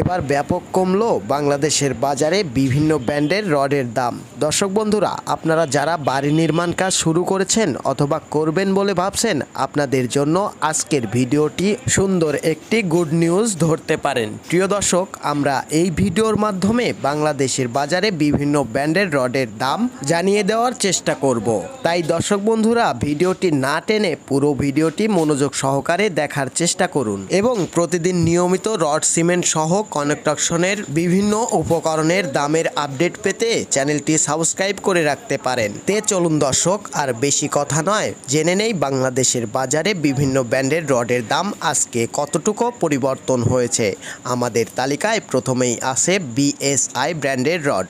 এবার ব্যাপক কমলো বাংলাদেশের বাজারে বিভিন্ন ব্র্যান্ডের রডের দাম। দর্শক বন্ধুরা, আপনারা যারা বাড়ি নির্মাণ কাজ শুরু করেছেন অথবা করবেন বলে ভাবছেন, আপনাদের জন্য আজকের ভিডিওটি সুন্দর একটি গুড নিউজ ধরতে পারেন। প্রিয় দর্শক, আমরা এই ভিডিওর মাধ্যমে বাংলাদেশের বাজারে বিভিন্ন ব্র্যান্ডের রডের দাম জানিয়ে দেওয়ার চেষ্টা করব। তাই দর্শক বন্ধুরা, ভিডিওটি না টেনে পুরো ভিডিওটি মনোযোগ সহকারে দেখার চেষ্টা করুন এবং প্রতিদিন নিয়মিত রড, সিমেন্ট সহ কনস্ট্রাকশনের বিভিন্ন উপকরণের দামের আপডেট পেতে চ্যানেলটি সাবস্ক্রাইব করে রাখতে পারেন। তে চলুন দর্শক, আর বেশি কথা নয়, জেনে নেই বাংলাদেশের বাজারে বিভিন্ন ব্র্যান্ডের রডের দাম আজকে কতটুকু পরিবর্তন হয়েছে। আমাদের তালিকায় প্রথমেই আছে বিএসআই ব্র্যান্ডের রড।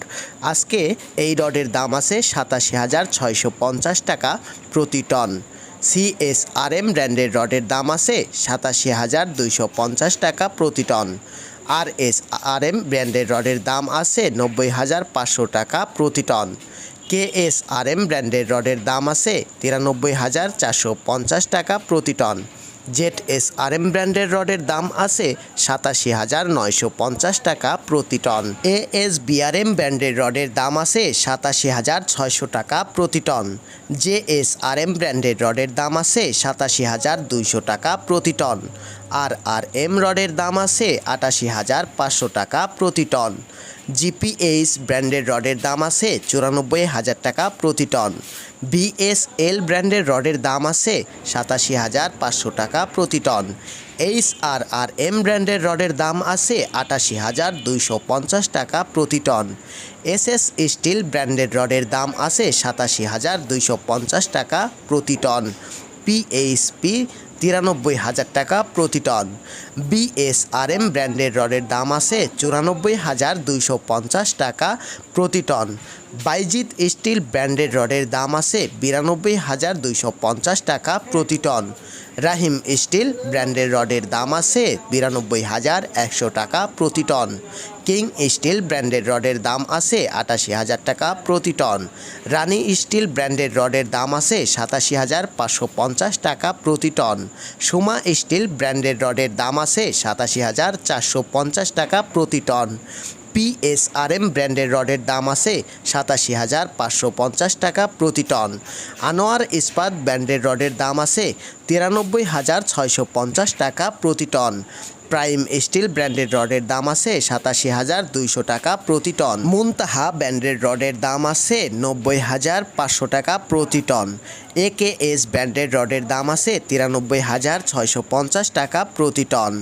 আজকে এই রডের দাম আছে সাতাশি হাজার ছয়শো পঞ্চাশ টাকা প্রতি টন। সিএসআরএম ব্র্যান্ডের রডের দাম আছে সাতাশি হাজার দুইশো পঞ্চাশ টাকা প্রতি টন। আর এস আর এম ব্র্যান্ডের রডের দাম আছে নব্বই হাজার পাঁচশো টাকা প্রতি ton. K S R M ব্র্যান্ডের রডের দাম আছে তিরানব্বই হাজার চারশো পঞ্চাশ টাকা প্রতি টন। জেট এস আর এম ব্র্যান্ডের রডের দাম আছে সাতাশি হাজার নয়শো পঞ্চাশ টাকা প্রতি টন। এ এস বিআরএম ব্র্যান্ডের রডের দাম আছে সাতাশি হাজার ছয়শো টাকা প্রতি ton. J S R M ব্র্যান্ডের রডের দাম আছে সাতাশি হাজার দুইশো টাকা প্রতি টন। আর আর এম রডের দাম আছে আটাশি হাজার পাঁচশো টাকা প্রতি টন। জিপিএইচ ব্র্যান্ডের রডের দাম আছে চুরানব্বই হাজার টাকা প্রতি টন। বিএসএল ব্র্যান্ডের রডের দাম আছে সাতাশি হাজার পাঁচশো টাকা প্রতি ton. H R R M ব্র্যান্ডের রডের দাম আছে আটাশি হাজার দুইশো পঞ্চাশ টাকা প্রতি টন। এস এস স্টিল ব্র্যান্ডের রডের দাম আছে সাতাশি হাজার দুইশো পঞ্চাশ টাকা প্রতি টন। পিএইচপি তিরানব্বই হাজার টাকা প্রতি টন। বিএসআরএম ব্র্যান্ডের রডের দাম আছে চুরানব্বই হাজার দুইশো পঞ্চাশ টাকা প্রতি টন। বাইজিৎ স্টিল ব্র্যান্ডেড রডের দাম আছে বিরানব্বই হাজার দুইশো পঞ্চাশ টাকা প্রতি টন। রাহিম স্টিল ব্র্যান্ডের রডের দাম আছে বিরানব্বই হাজার একশো টাকা প্রতি টন। কিং স্টিল ব্র্যান্ডের রডের দাম আছে আটাশি হাজার টাকা প্রতি টন। রানী স্টিল ব্র্যান্ডের রডের দাম আছে সাতাশি হাজার পাঁচশো পঞ্চাশ টাকা প্রতি টন। সুমা স্টিল ব্র্যান্ডের রডের দাম আছে সাতাশি হাজার চারশো পঞ্চাশ টাকা প্রতি টন। পিএসআরএম ব্র্যান্ডের রডের দাম আছে সাতাশি হাজার পাঁচশো পঞ্চাশ টাকা প্রতি টন। আনোয়ার ইস্পাত ব্র্যান্ডের রডের দাম আছে তিরানব্বই হাজার ছয়শো পঞ্চাশ টাকা প্রতি টন। প্রাইম স্টিল ব্র্যান্ডের রডের দাম আছে সাতাশি হাজার দুইশো টাকা প্রতি টন। মুনতাহা ব্র্যান্ডের রডের দাম আছে নব্বই হাজার পাঁচশো টাকা প্রতি টন। এ কে এস ব্র্যান্ডের রডের দাম আছে তিরানব্বই হাজার ছয়শো পঞ্চাশ টাকা প্রতি টন।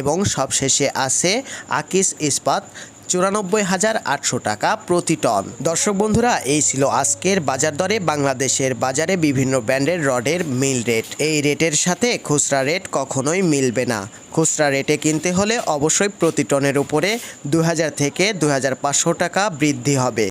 এবং সবশেষে আছে আকিস ইস্পাত চুরানব্বই হাজার আটশো টাকা প্রতি টন। দর্শক বন্ধুরা, এই ছিল আজকের বাজার দরে বাংলাদেশের বাজারে বিভিন্ন ব্র্যান্ডের রডের মিল রেট। এই রেটের সাথে খুচরা রেট কখনোই মিলবে না। খুচরা রেটে কিনতে হলে অবশ্যই প্রতি টনের উপরে দু হাজার থেকে দু হাজার পাঁচশো টাকা বৃদ্ধি হবে।